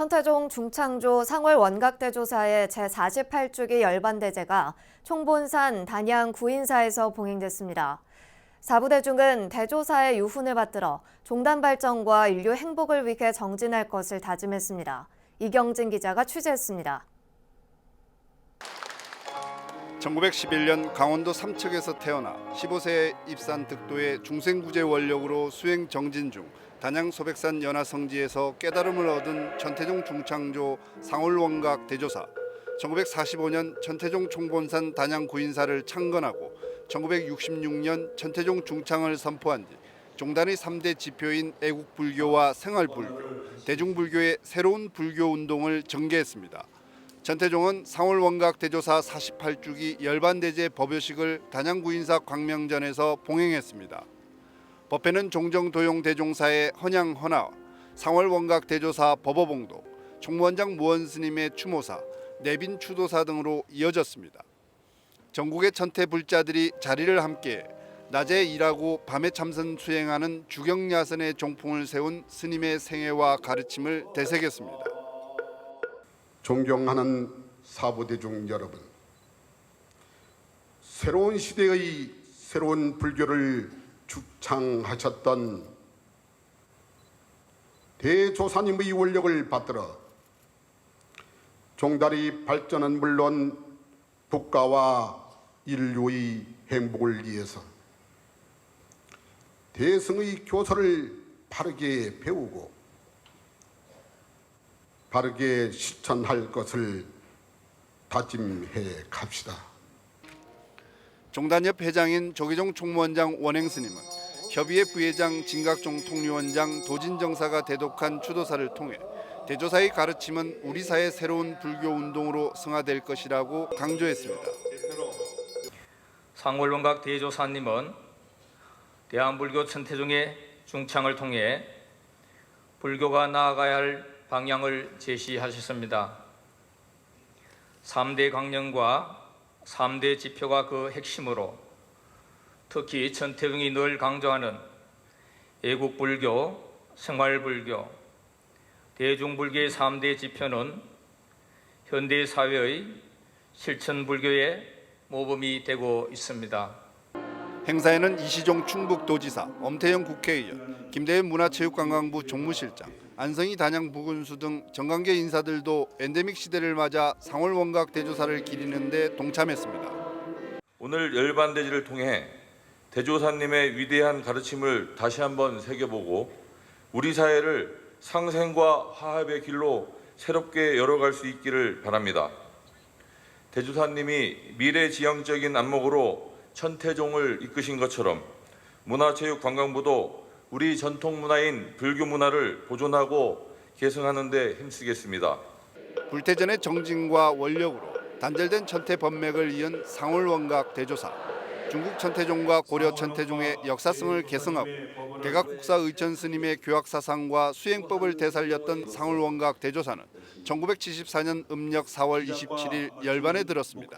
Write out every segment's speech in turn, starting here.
천태종 중창조 상월 원각대조사의 제48주기 열반대제가 총본산 단양 구인사에서 봉행됐습니다. 사부대중은 대조사의 유훈을 받들어 종단 발전과 인류 행복을 위해 정진할 것을 다짐했습니다. 이경진 기자가 취재했습니다. 1911년 강원도 삼척에서 태어나 15세에 입산 득도의 중생구제 원력으로 수행 정진 중 단양 소백산 연화성지에서 깨달음을 얻은 천태종 중창조 상월원각 대조사 1945년 천태종 총본산 단양 구인사를 창건하고 1966년 천태종 중창을 선포한 뒤 종단의 3대 지표인 애국불교와 생활불교, 대중불교의 새로운 불교 운동을 전개했습니다. 전태종은 상월원각 대조사 48주기 열반대제 법요식을 단양구인사 광명전에서 봉행했습니다. 법회는 종정도용 대종사의 헌양헌화, 상월원각 대조사 법어봉도, 총무원장 무원스님의 추모사, 내빈 추도사 등으로 이어졌습니다. 전국의 천태 불자들이 자리를 함께 낮에 일하고 밤에 참선 수행하는 주경야선의 종풍을 세운 스님의 생애와 가르침을 되새겼습니다. 존경하는 사부대중 여러분, 새로운 시대의 새로운 불교를 축창하셨던 대조사님의 원력을 받들어 종달이 발전은 물론 국가와 인류의 행복을 위해서 대승의 교서를 바르게 배우고 바르게 실천할 것을 다짐해 갑시다. 종단협 회장인 조계종 총무원장 원행스님은 협의회 부회장 진각종 통류원장 도진정사가 대독한 추도사를 통해 대조사의 가르침은 우리 사회 새로운 불교 운동으로 승화될 것이라고 강조했습니다. 상월원각 대조사님은 대한불교 천태종의 중창을 통해 불교가 나아가야 할 방향을 제시하셨습니다. 3대 강령과 3대 지표가 그 핵심으로 특히 천태종이 늘 강조하는 애국불교, 생활불교, 대중불교의 3대 지표는 현대 사회의 실천불교의 모범이 되고 있습니다. 행사에는 이시종 충북도지사, 엄태영 국회의원, 김대현 문화체육관광부 종무실장, 안성희 단양 부군수 등 정관계 인사들도 엔데믹 시대를 맞아 상월 원각 대조사를 기리는 데 동참했습니다. 오늘 열반대지를 통해 대조사님의 위대한 가르침을 다시 한번 새겨보고 우리 사회를 상생과 화합의 길로 새롭게 열어갈 수 있기를 바랍니다. 대조사님이 미래지향적인 안목으로 천태종을 이끄신 것처럼 문화체육관광부도 우리 전통 문화인 불교 문화를 보존하고 계승하는 데 힘쓰겠습니다. 불태전의 정진과 원력으로 단절된 천태 법맥을 이은 상월원각 대조사, 중국 천태종과 고려 천태종의 역사성을 계승하고 대각국사 의천 스님의 교학 사상과 수행법을 되살렸던 상월원각 대조사는 1974년 음력 4월 27일 열반에 들었습니다.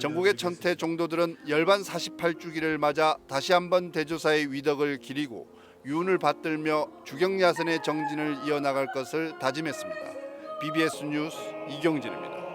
전국의 천태 종도들은 열반 48주기를 맞아 다시 한번 대조사의 위덕을 기리고 유운을 받들며 주경야선의 정진을 이어나갈 것을 다짐했습니다. BBS 뉴스 이경진입니다.